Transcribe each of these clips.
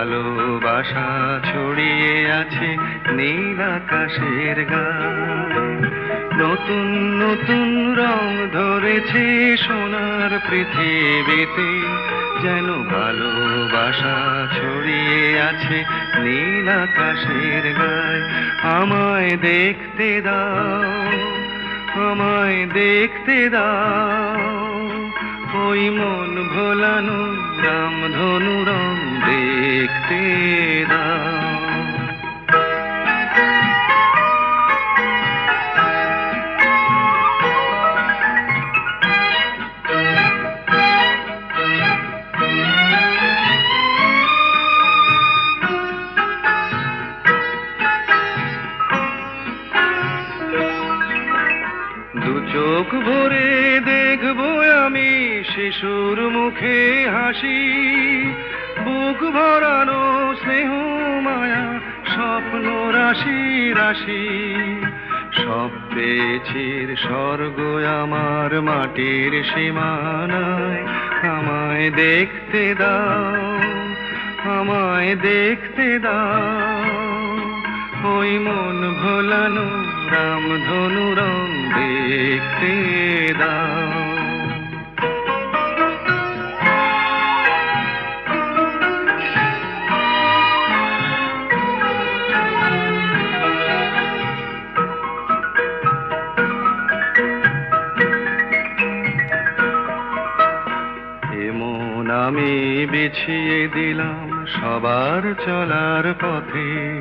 ভালোবাসা ছড়িয়ে আছে নীল আকাশের গায়ে। নতুন নতুন রং ধরেছে সোনার পৃথিবীতে, যেন ভালোবাসা ছড়িয়ে আছে নীল আকাশের গায়ে। আমায় দেখতে দাও, আমায় দেখতে দাও। ওই মন ভোলানো রামধনু রং দেখতে দাও। শিশুর মুখে হাসি, বুক ভরানো স্নেহ মায়া, স্বপ্ন রাশি রাশি। সব পেয়েছির স্বর্গ আমার মাটির সীমানায়, আমায় দেখতে দাও, আমায় দেখতে দাও। ওই মন ভোলানো রামধনু রং দেখতে দাও। দিলাম সবার চলার পথে।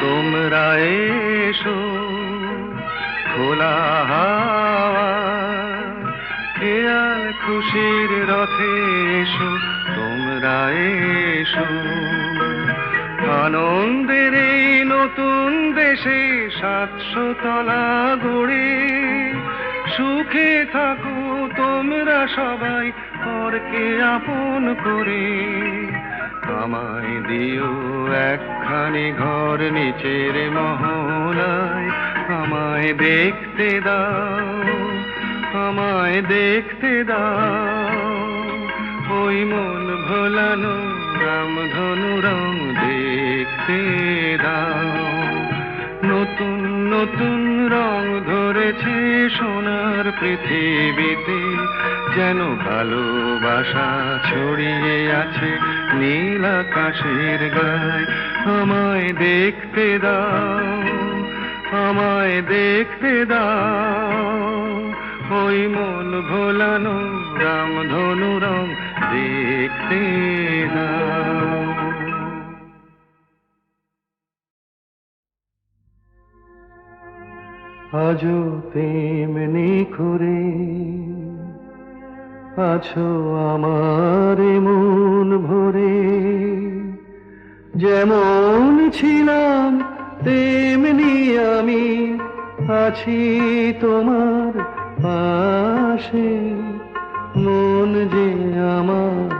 তোমরা এসো, খোলা হাওয়া, খেয়াল খুশির রথে এসো, তোমরা এসো। আনন্দের এই নতুন দেশে সাতশো তলা গড়ে সুখে থাকো তোমরা সবাই। পরকে আপন করে। আমায় দিও একখানি ঘর নিচের মহলায়। আমায় দেখতে দাও, আমায় দেখতে দাও। ওই মন ভোলানো রামধনু রং দেখতে দাও। নতুন নতুন রং ধরেছে সোনার পৃথিবীতে, যেন ভালোবাসা ছড়িয়ে আছে নীল আকাশের গায়ে। আমায় দেখতে দাও, আমায় দেখতে দাও, ওই মন ভোলানো রামধনু রং দেখতে দাও। আজও তেমনি করে আছো আমার মন ভরে। যেমন ছিলাম, তেমনি আমি আছি তোমার পাশে। মন যে আমার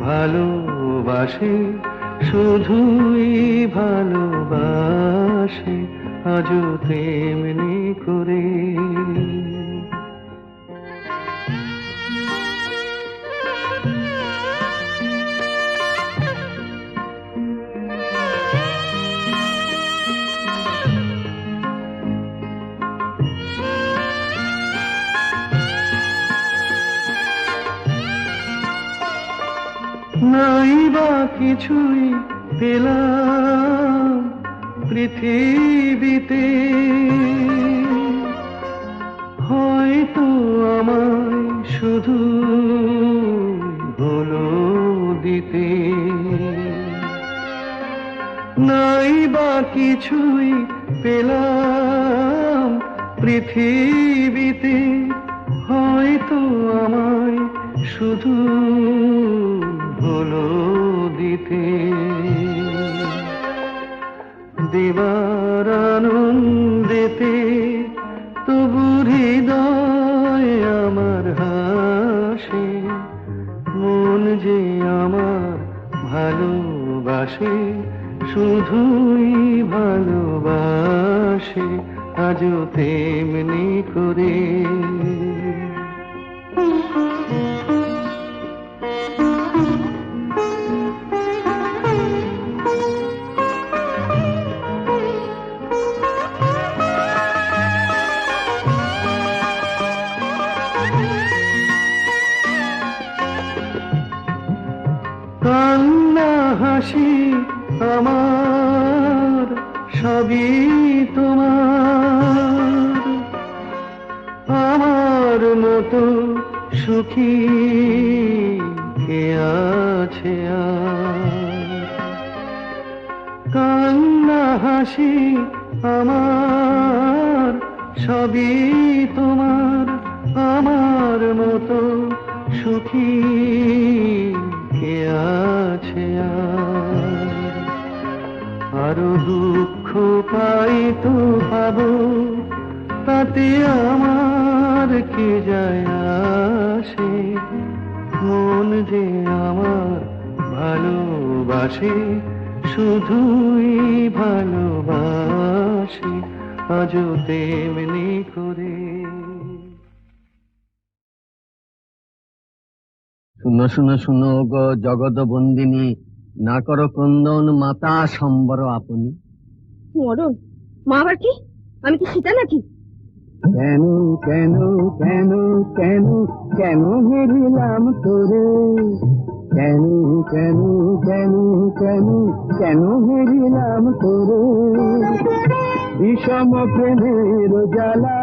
ভালোবাসে, শুধুই ভালোবাসে। আজও তেমনি করে। নাই বা কিছুই পেলাম। পৃথিবীতে। হয়তো আমায় শুধু হলো দিতে। নাই বা কিছুই পেলাম পৃথিবীতে। সবই তোমার, আমার মতো সুখী কে আছে আর? দুঃখ পাই তো পাবো, তাতে আমার কি যায় আসে? মন যে আমার ভালোবাসে, শুধুই ভালোবাসে। আজও তেমনি করে। শুনো শুনো শুনো গো জগৎ বন্দিনী না করো ক্রন্দন মাতা সম্বর আপনি। মরণ? মা আবার কি? আমি কি সীতা নাকি? কেন কেন কেন কেন কেন হেরিলাম তোরে? কেন কেন কেন কেন কেন হেরিলাম তোরে? বিষম প্রেমের জ্বালা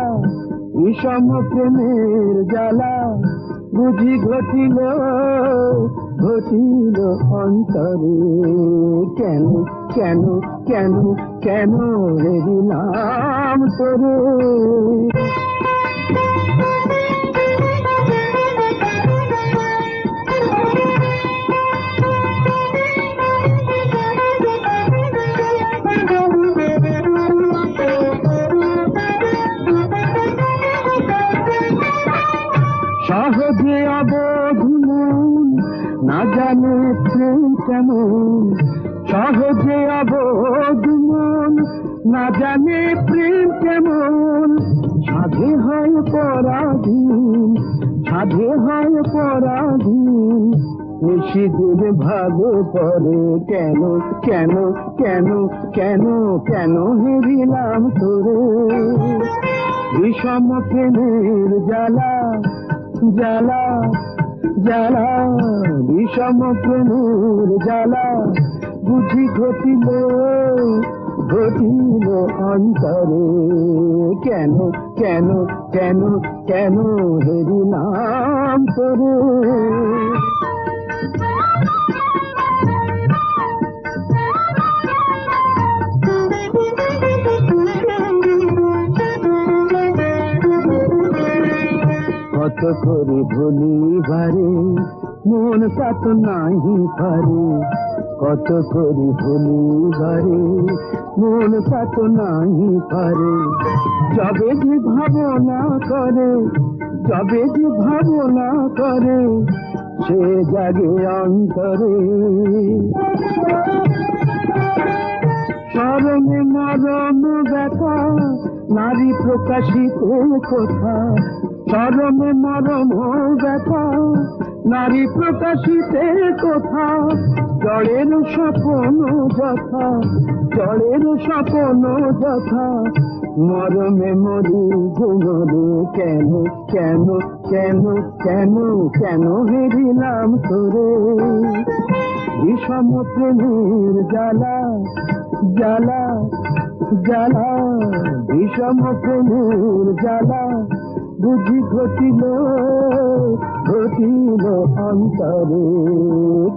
বিষম প্রেমের জ্বালা, বুঝি ঘটিল ঘটিল অন্তরে। কেন কেন কেন কেন রে হেরিলাম তোরে? কেমন সহজে অবধুমন না জানে প্রেম কেমন। সাধে হয় পরাধীন, সাধে হয় পরাধীন। নিশিদের ভাগে পরে কেন কেন কেন কেন কেন হেরিলাম তোরে? বিষম প্রেমের জ্বালা জ্বালা জ্বালা, বিষম প্রেমের জ্বালা, বুঝি ঘটিল ঘটিল অন্তরে। কেন কেন কেন কেন হেরি নাম তোরে? কত করে ভুলি বারে মন কত নাহি পারে কত করে ভুলি বারে মন কত নাহি পারে যবে যে ভাবনা করে, যবে যে ভাবনা করে, সে জাগে অন্তরে। স্মরণে মরণ ব্যথা, নারী প্রকাশিত কথা, স্মরণে মরণ ব্যথা নারী প্রকাশিতে কথা জড়ের স্বপন যথা জড়ের স্বপন যথা, মরমে মরি গুণরে কেন কেন কেন কেন কেন হেরিলাম তোরে? বিষম প্রেমের জ্বালা জ্বালা জ্বালা, বিষম প্রেমের জ্বালা বুঝি ঘটিল ঘটিল অন্তরে।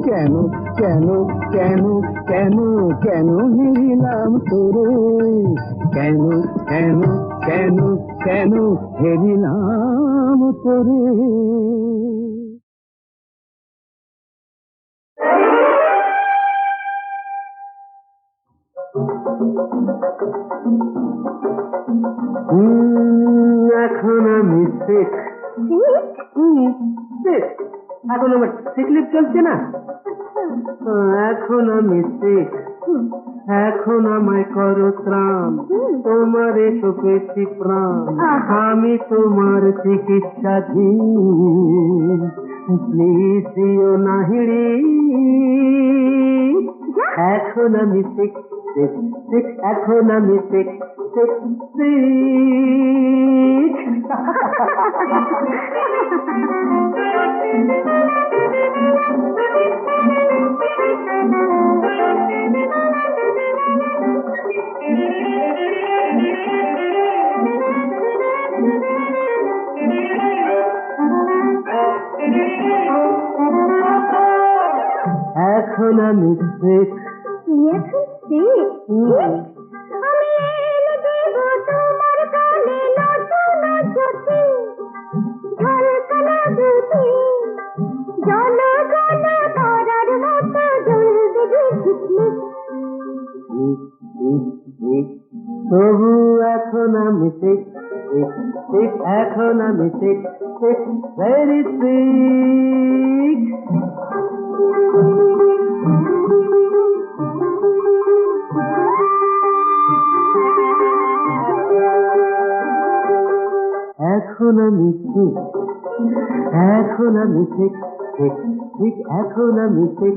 কেন কেন কেন কেন কেন হেরিলাম তোরে? কেন কেন কেন কেন হেরিলাম তোরে? হুম, এখন আমার সিকলিপ চলছে না? এখন আমি এখন আমায় করো ত্রাণ। তোমারে তো প্রাণ। আমি তোমার চিকিৎসাধীন। প্লিজ দিও না হিড়ি এখন আমি Sheikh six, six economistic, six speech. economic six. Yes, ঠিক আমি এনে দেব তোমার গানে নতুন জ্যোতি ঝলকানা দুটি জল জল মতো জ্বলবে ঝিকমিক ঠিক, ঠিক, ঠিক। তবু এখন আমি ঠিক এখন আমি ঠিক ঠিক ভেরি ঠিক এখন আমি এখন আমি ঠিক ঠিক ঠিক এখন আমি ঠিক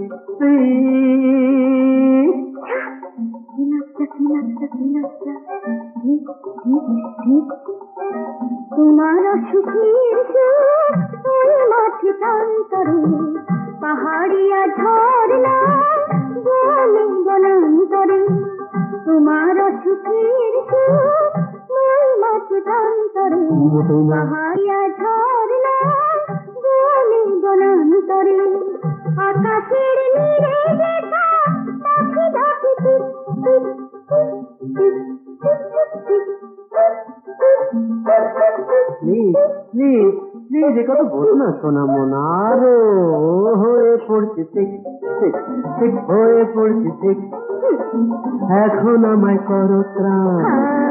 পাহাড়িয়া ঝর্ণা বনে বনান্তরে, আকাশের নীরে দেখা পাখি ডাকে ঠিক হয়ে পড়ছে ঠিক এখন আমায় করো ত্রাণ।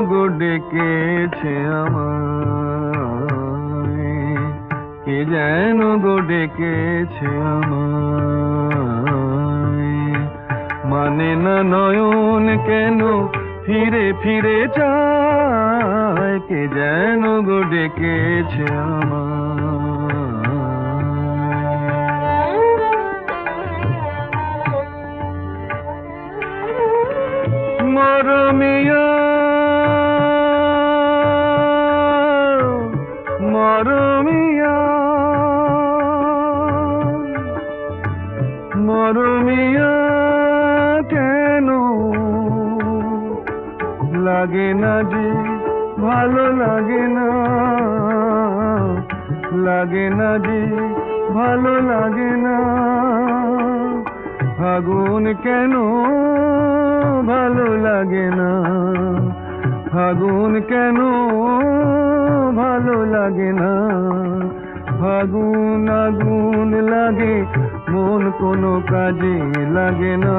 গো ডেকেছে আমায়। কে যেন গো ডেকেছে আমায়। মানে না নয়ন কেন ফিরে ফিরে চায়? কে যেন গো ডেকেছে মরমিয়া ভালো লাগে না লাগে না যে ভালো লাগে না। ফাগুন কেন ভালো লাগে না ফাগুন কেন ভালো লাগে না। ফাগুন আগুন লাগে, মন কোনো কাজে লাগে না।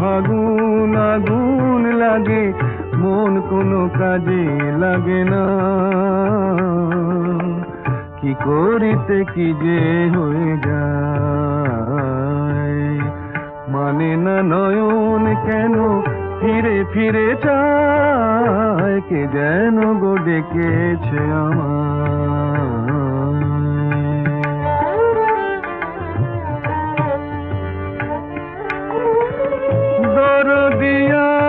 ফাগুন, আগুন লাগে মন কোনো কাজে লাগে না। কি করিতে কি যে হয়ে যায়। মানে না নয়ন কেন ফিরে ফিরে চায়? কে যেন গো ডেকেছে আমার দরদিয়া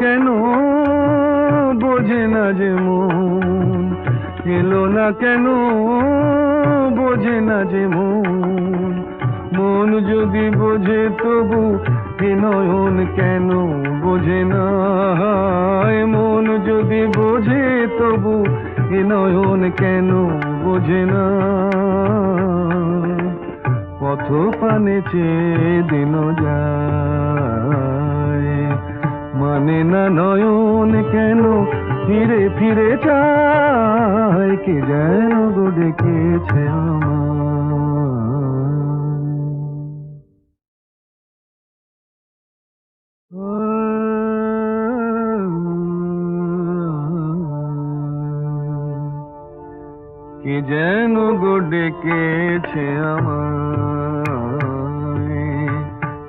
কেন? বোঝে না যে মন। এলো না কেন? বোঝে না যে মন। মন যদি বোঝে তবু এ নয়ন কেন? বোঝে না। মন যদি বোঝে তবু এ নয়ন কেন? বোঝে না। পথ পানে চেয়ে দিন যায়। মানে না নয়ন কেন? ফিরে ফিরে চায় কে যেন গো ডেকেছে আমার কে যেন গো ডেকেছে আমায়?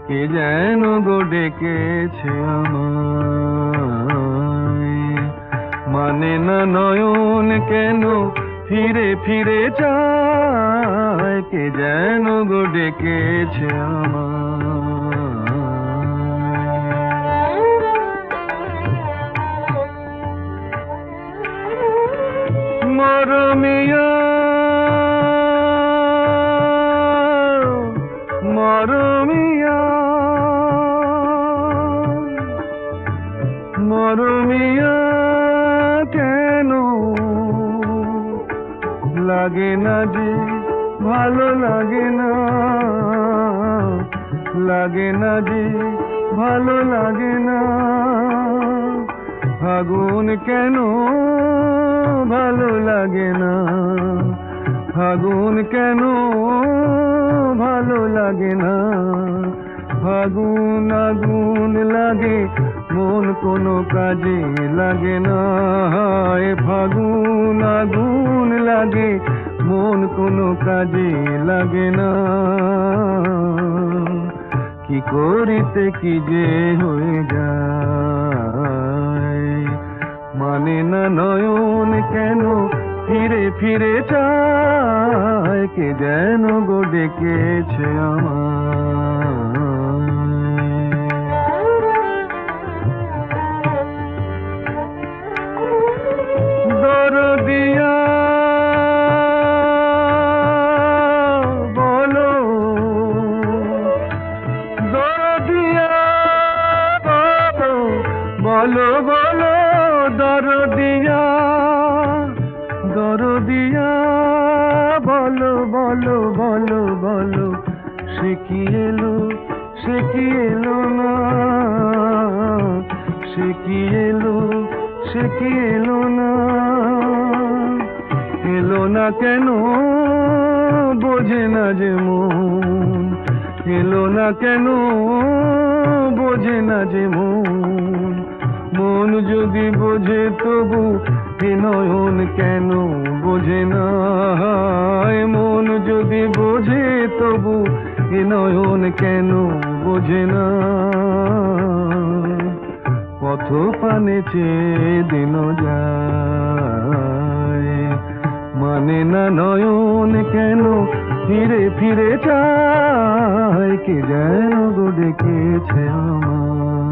কে যেন গো ডেকেছে মানে না নয়ন কেন ফিরে ফিরে চায়? কে যেন গো ডেকেছে আমায়? মরমিয়া মন কোনো কাজে লাগে না। ফাগুন আগুন লাগে, মন কোনো কাজে লাগে না। কি করিতে কি যে হয়ে যায়। মানে না নয়ন কেন ফিরে ফিরে চায়? কে যেন গো ডেকেছে আমার দরদিয়া বোঝে মন। মন যদি বোঝে তবু এ নয়ন কেন বোঝে না। মন যদি বোঝে তবু এ নয়ন কেন বোঝে না। পথ পানে চেয়ে দিন যায়। মানে না নয়ন কেন ফিরে ফিরে চায় কে যেন গো ডেকেছে আমার।